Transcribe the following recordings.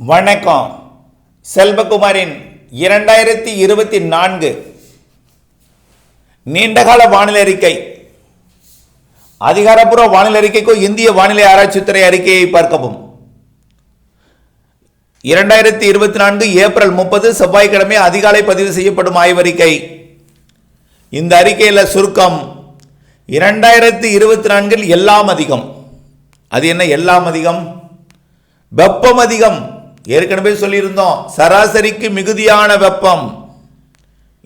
வணக்கம். செல்வகுமாரின் இரண்டாயிரத்தி இருபத்தி நான்கு நீண்டகால வானிலை அறிக்கை. அதிகாரப்பூர்வ வானிலை அறிக்கைக்கும் இந்திய வானிலை ஆராய்ச்சித்துறை அறிக்கையை பார்க்கவும். இரண்டாயிரத்தி இருபத்தி நான்கு ஏப்ரல் முப்பது செவ்வாய்க்கிழமை அதிகாலை பதிவு செய்யப்படும் ஆய்வறிக்கை இந்த அறிக்கையில் சுருக்கம் இரண்டாயிரத்தி இருபத்தி நான்கில் எல்லாம் அதிகம். அது என்ன எல்லாம் அதிகம்? வெப்பம் அதிகம். ஏற்கனவே சொல்லியிருந்தோம் சராசரிக்கு மிகுதியான வெப்பம்.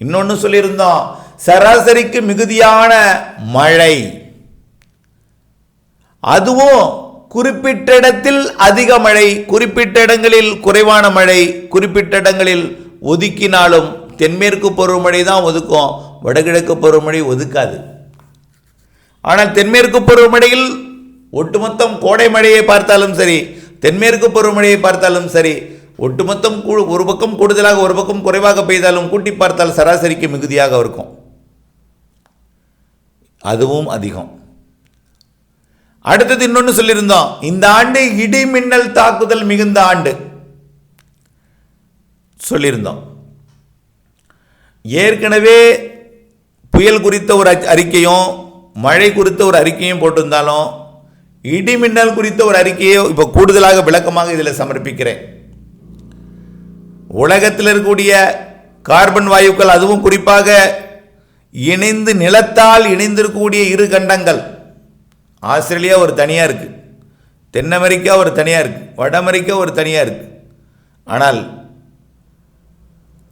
இன்னொன்று சொல்லியிருந்தோம் சராசரிக்கு மிகுதியான மழை. அதுவும் குறிப்பிட்ட இடத்தில் அதிக மழை குறிப்பிட்ட இடங்களில் குறைவான மழை குறிப்பிட்ட இடங்களில் ஒதுக்கினாலும் தென்மேற்கு பருவமழை தான் ஒதுக்கும் வடகிழக்கு பருவமழை ஒதுக்காது. ஆனால் தென்மேற்கு பருவமழையில் ஒட்டுமொத்தம் கோடை மழையை பார்த்தாலும் சரி தென்மேற்கு பருவமழையை பார்த்தாலும் சரி ஒட்டுமொத்தம் கூ- ஒரு பக்கம் கூடுதலாக ஒரு பக்கம் குறைவாக பெய்தாலும் கூட்டி பார்த்தால் சராசரிக்கு மிகுதியாக இருக்கும். அதுவும் அதிகம். அடுத்தது இன்னொன்று சொல்லியிருந்தோம் இந்த ஆண்டு இடி மின்னல் தாக்குதல் மிகுந்த ஆண்டு சொல்லியிருந்தோம். ஏற்கனவே புயல் குறித்த ஒரு அறிக்கையும் மழை குறித்த ஒரு அறிக்கையும் போட்டிருந்தாலும் இடி மின்னல் குறித்த ஒரு அறிக்கையை இப்போ கூடுதலாக விளக்கமாக இதில் சமர்ப்பிக்கிறேன். உலகத்தில் இருக்கக்கூடிய கார்பன் வாயுக்கள் அதுவும் குறிப்பாக இணைந்து நிலத்தால் இணைந்திருக்கக்கூடிய இரு கண்டங்கள். ஆஸ்திரேலியா ஒரு தனியாக இருக்குது தென் அமெரிக்கா ஒரு தனியாக இருக்குது வட அமெரிக்கா ஒரு தனியாக இருக்குது ஆனால்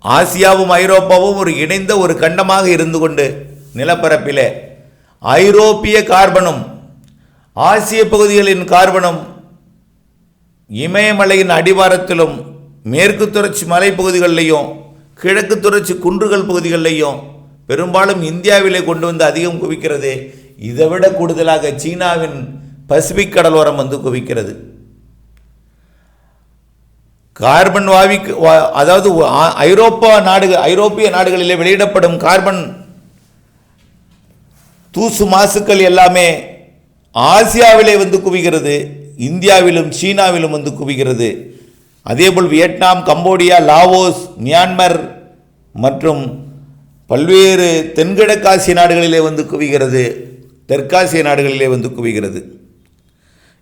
ஆசியாவும் ஐரோப்பாவும் ஒரு இணைந்த ஒரு கண்டமாக இருந்து கொண்டு நிலப்பரப்பிலே ஐரோப்பிய கார்பனும் ஆசிய பகுதிகளின் கார்பனும் இமயமலையின் அடிவாரத்திலும் மேற்கு தொடர்ச்சி மலைப்பகுதிகளிலையும் கிழக்கு தொடர்ச்சி குன்றுகள் பகுதிகளிலையும் பெரும்பாலும் இந்தியாவிலே கொண்டு வந்து அதிகம் குவிக்கிறது. இதை விட கூடுதலாக சீனாவின் பசிபிக் கடலோரம் வந்து குவிக்கிறது. கார்பன் வாவிக்கு வா- அதாவது ஐரோப்பா நாடுகள் ஐரோப்பிய நாடுகளிலே வெளியிடப்படும் கார்பன் தூசு மாசுக்கள் எல்லாமே ஆசியாவிலே வந்து குவிகிறது இந்தியாவிலும் சீனாவிலும் வந்து குவிகிறது. அதேபோல் வியட்நாம் கம்போடியா லாவோஸ் மியான்மர் மற்றும் பல்வேறு தென்கிழக்காசிய நாடுகளிலே வந்து குவிகிறது தெற்காசிய நாடுகளிலே வந்து குவிகிறது.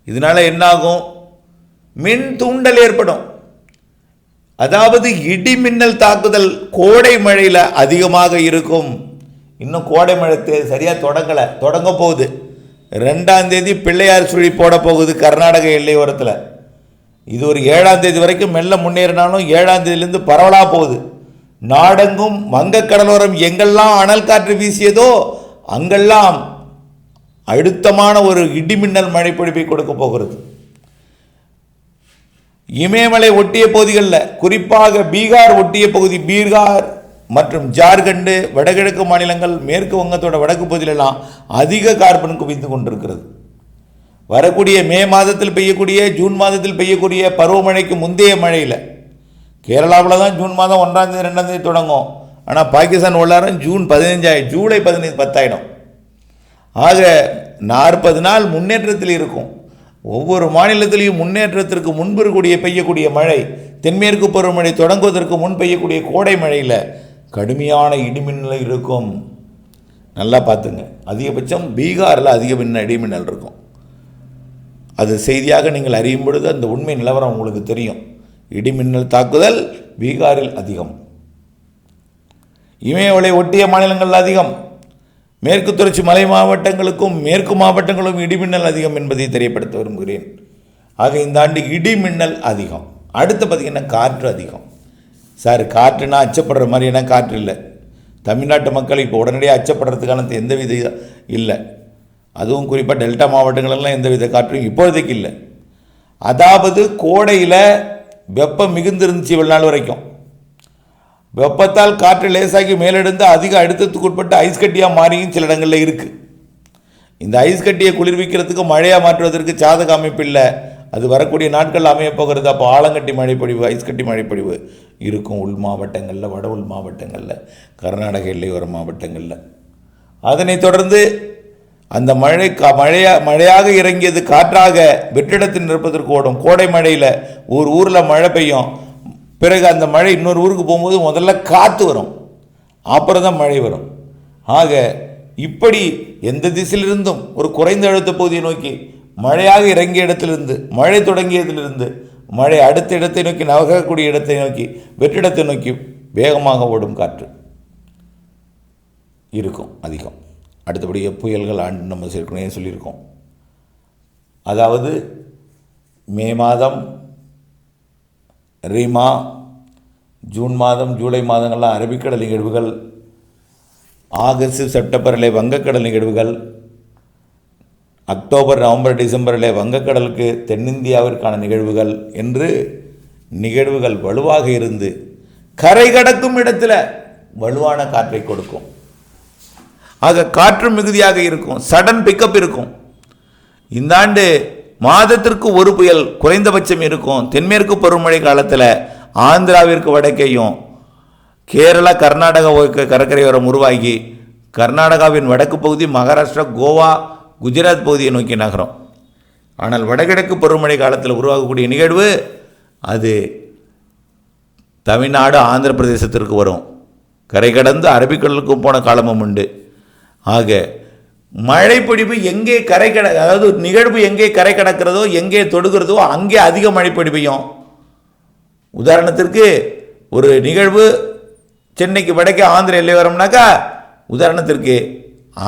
இதனால் என்னாகும்? மின் தூண்டல் ஏற்படும். அதாவது இடி மின்னல் தாக்குதல் கோடை மழையில் அதிகமாக இருக்கும். இன்னும் கோடை மழை சரியாக தொடங்கலை தொடங்க போகுது. ரெண்டாம் தேதி பிள்ளையார் சுழி போட போகுது கர்நாடக எல்லையோரத்தில். இது ஒரு ஏழாம் தேதி வரைக்கும் மெல்ல முன்னேறினாலும் ஏழாம் தேதியிலேருந்து பரவலாக போகுது. நாடெங்கும் வங்கக்கடலோரம் எங்கெல்லாம் அனல் காற்று வீசியதோ அங்கெல்லாம் அழுத்தமான ஒரு இடிமின்னல் மழை கொடுக்க போகிறது. இமயமலை ஒட்டிய பகுதிகளில் குறிப்பாக பீகார் ஒட்டிய பகுதி பீகார் மற்றும் ஜார்க்கண்டு வடகிழக்கு மாநிலங்கள் மேற்கு வங்கத்தோட வடக்கு பகுதியிலெல்லாம் அதிக கார்பன் குவிந்து கொண்டிருக்கிறது. வரக்கூடிய மே மாதத்தில் பெய்யக்கூடிய ஜூன் மாதத்தில் பெய்யக்கூடிய பருவமழைக்கு முந்தைய மழையில் கேரளாவில் தான் ஜூன் மாதம் ஒன்றாம் தேதி ரெண்டாம் தேதி தொடங்கும். ஆனால் பாகிஸ்தான் உள்ளாரம் ஜூன் பதினஞ்சாயிரம் ஜூலை பதினைந்து பத்தாயிடும். ஆக நாற்பது நாள் முன்னேற்றத்தில் இருக்கும். ஒவ்வொரு மாநிலத்திலையும் முன்னேற்றத்திற்கு முன்பு கூடிய பெய்யக்கூடிய மழை தென்மேற்கு பருவமழை தொடங்குவதற்கு முன் பெய்யக்கூடிய கோடை மழையில் கடுமையான இடிமின்னல் இருக்கும். நல்லா பார்த்துங்க. அதிகபட்சம் பீகாரில் அதிக மின்ன இடிமின்னல் இருக்கும். அது செய்தியாக நீங்கள் அறியும் பொழுது அந்த உண்மை நிலவரம் உங்களுக்கு தெரியும். இடிமின்னல் தாக்குதல் பீகாரில் அதிகம். இமயமலை ஒட்டிய மாநிலங்கள் அதிகம். மேற்கு தொடர்ச்சி மலை மாவட்டங்களுக்கும் மேற்கு மாவட்டங்களும் இடிமின்னல் அதிகம் என்பதை தெரியப்படுத்த விரும்புகிறேன். ஆக இந்த ஆண்டு இடிமின்னல் அதிகம். அடுத்து பார்த்திங்கன்னா காற்று அதிகம். சார் காற்றுனா அச்சப்படுற மாதிரியான காற்று இல்லை. தமிழ்நாட்டு மக்கள் இப்போ உடனடியாக அச்சப்படுறதுக்கான எந்த வித இல்லை. அதுவும் குறிப்பாக டெல்டா மாவட்டங்களெல்லாம் எந்த வித காற்றும் இப்போதைக்கு இல்லை. அதாவது கோடையில் வெப்பம் மிகுந்திருந்துச்சு இவ்வளோ நாள் வரைக்கும். வெப்பத்தால் காற்று லேசாகி மேலெடுந்து அதிக அழுத்தத்துக்கு உட்பட்டு ஐஸ் கட்டியாக மாறியும் சில இடங்களில் இருக்குது இந்த ஐஸ் கட்டியை குளிர்விக்கிறதுக்கு மழையாக மாற்றுவதற்கு சாதக அமைப்பு இல்லை. அது வரக்கூடிய நாட்கள் அமையப்போகிறது அப்போ ஆலங்கட்டி மழைப்பொழிவு ஐஸ்கட்டி மழைப்பொழிவு இருக்கும் உள் மாவட்டங்களில் வட உள் மாவட்டங்களில் கர்நாடக எல்லையோர மாவட்டங்களில். அதனைத் தொடர்ந்து அந்த மழை கா மழையா மழையாக இறங்கியது காற்றாக வெற்றிடத்தில் நிற்பதற்கு ஓடும். கோடை மழையில் ஒரு ஊரில் மழை பெய்யும். பிறகு அந்த மழை இன்னொரு ஊருக்கு போகும்போது முதல்ல காற்று வரும். அப்புறம் தான் மழை வரும். ஆக இப்படி எந்த திசையிலிருந்தும் ஒரு குறைந்த அழுத்த பகுதியை நோக்கி மழையாக இறங்கிய இடத்திலிருந்து மழை தொடங்கியதிலிருந்து மழை அடுத்த இடத்தை நோக்கி நகரக்கூடிய இடத்தை நோக்கி வெற்றிடத்தை நோக்கி வேகமாக ஓடும் காற்று இருக்கும் அதிகம். அடுத்தபடியாக புயல்கள் ஆண்டு நம்ம சேர்க்கணும் சொல்லியிருக்கோம். அதாவது மே மாதம் ரீமா ஜூன் மாதம் ஜூலை மாதங்கள்லாம் அரபிக்கடல் நிகழ்வுகள் ஆகஸ்ட் செப்டம்பரில் வங்கக்கடல் நிகழ்வுகள் அக்டோபர் நவம்பர் டிசம்பரில் வங்கக்கடலுக்கு தென்னிந்தியாவிற்கான நிகழ்வுகள் என்று நிகழ்வுகள் வலுவாக இருந்து கரை கடக்கும் இடத்துல வலுவான காற்றை கொடுக்கும். ஆக காற்று மிகுதியாக இருக்கும் சடன் பிக்கப் இருக்கும். இந்த ஆண்டு மாதத்திற்கு ஒரு புயல் குறைந்தபட்சம் இருக்கும். தென்மேற்கு பருவமழை காலத்தில் ஆந்திராவிற்கு வடக்கேயும் கேரளா கர்நாடகா கடற்கரையோரம் உருவாகி கர்நாடகாவின் வடக்கு பகுதி மகாராஷ்டிரா கோவா குஜராத் பகுதியை நோக்கி நகரும். ஆனால் வடகிழக்கு பருவமழை காலத்தில் உருவாகக்கூடிய நிகழ்வு அது தமிழ்நாடு ஆந்திர பிரதேசத்திற்கு வரும். கரை கடந்து அரபிக்கடலுக்கும் போன காலமும் உண்டு. ஆக மழைப்பொழிவு எங்கே கரை கட அதாவது நிகழ்வு எங்கே கரை கடக்கிறதோ எங்கே தொடுகிறதோ அங்கே அதிக மழைப்பொழி பெய்யும் உதாரணத்திற்கு ஒரு நிகழ்வு சென்னைக்கு வடக்கே ஆந்திர எல்லை வரும்னாக்கா உதாரணத்திற்கு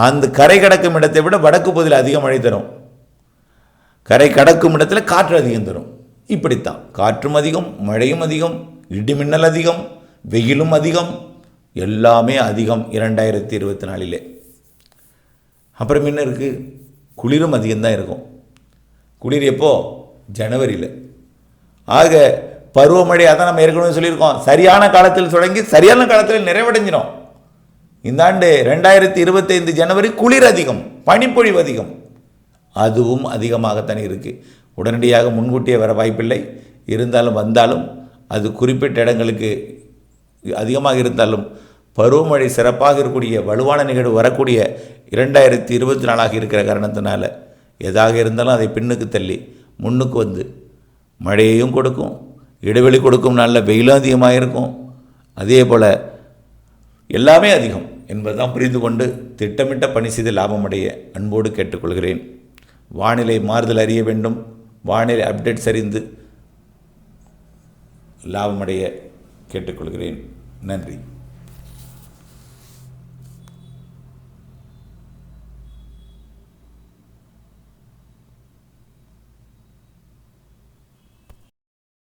அந்த கரை கடக்கும் இடத்தை விட வடக்கு பகுதியில் அதிக மழை தரும். கரை கடக்கும் இடத்துல காற்று அதிகம் தரும். இப்படித்தான். காற்றும் அதிகம் மழையும் அதிகம் இடிமின்னல் அதிகம் வெயிலும் அதிகம் எல்லாமே அதிகம் இரண்டாயிரத்தி இருபத்தி நாலிலே அப்புறம் என்ன இருக்குது குளிரும் அதிகம்தான் இருக்கும். குளிர் எப்போ? ஜனவரியில். ஆக பருவமழை அதான் நம்ம ஏற்கனவே சொல்லியிருக்கோம். சரியான காலத்தில் தொடங்கி சரியான காலத்தில் நிறைவடைஞ்சிடும் இந்த ஆண்டு ரெண்டாயிரத்தி இருபத்தைந்து ஜனவரி குளிர் அதிகம் பனிப்பொழிவு அதிகம். அதுவும் அதிகமாகத்தான் இருக்குது உடனடியாக முன்கூட்டியே வர வாய்ப்பில்லை. இருந்தாலும் வந்தாலும் அது குறிப்பிட்ட இடங்களுக்கு அதிகமாக இருந்தாலும் பருவமழை சிறப்பாக இருக்கக்கூடிய வலுவான நிகழ்வு வரக்கூடிய இரண்டாயிரத்தி இருபத்தி நாலாக இருக்கிற காரணத்தினால எதாக இருந்தாலும் அதை பின்னுக்கு தள்ளி முன்னுக்கு வந்து மழையையும் கொடுக்கும் இடைவெளி கொடுக்கும் நல்ல வெயிலும் அதிகமாக இருக்கும் அதே போல் எல்லாமே அதிகம் என்பதுதான் புரிந்து கொண்டு திட்டமிட்ட பணி செய்து லாபமடைய அன்போடு கேட்டுக்கொள்கிறேன். வானிலை மாறுதல் அறிய வேண்டும். வானிலை அப்டேட்ஸ் அறிந்து லாபமடைய கேட்டுக்கொள்கிறேன். நன்றி.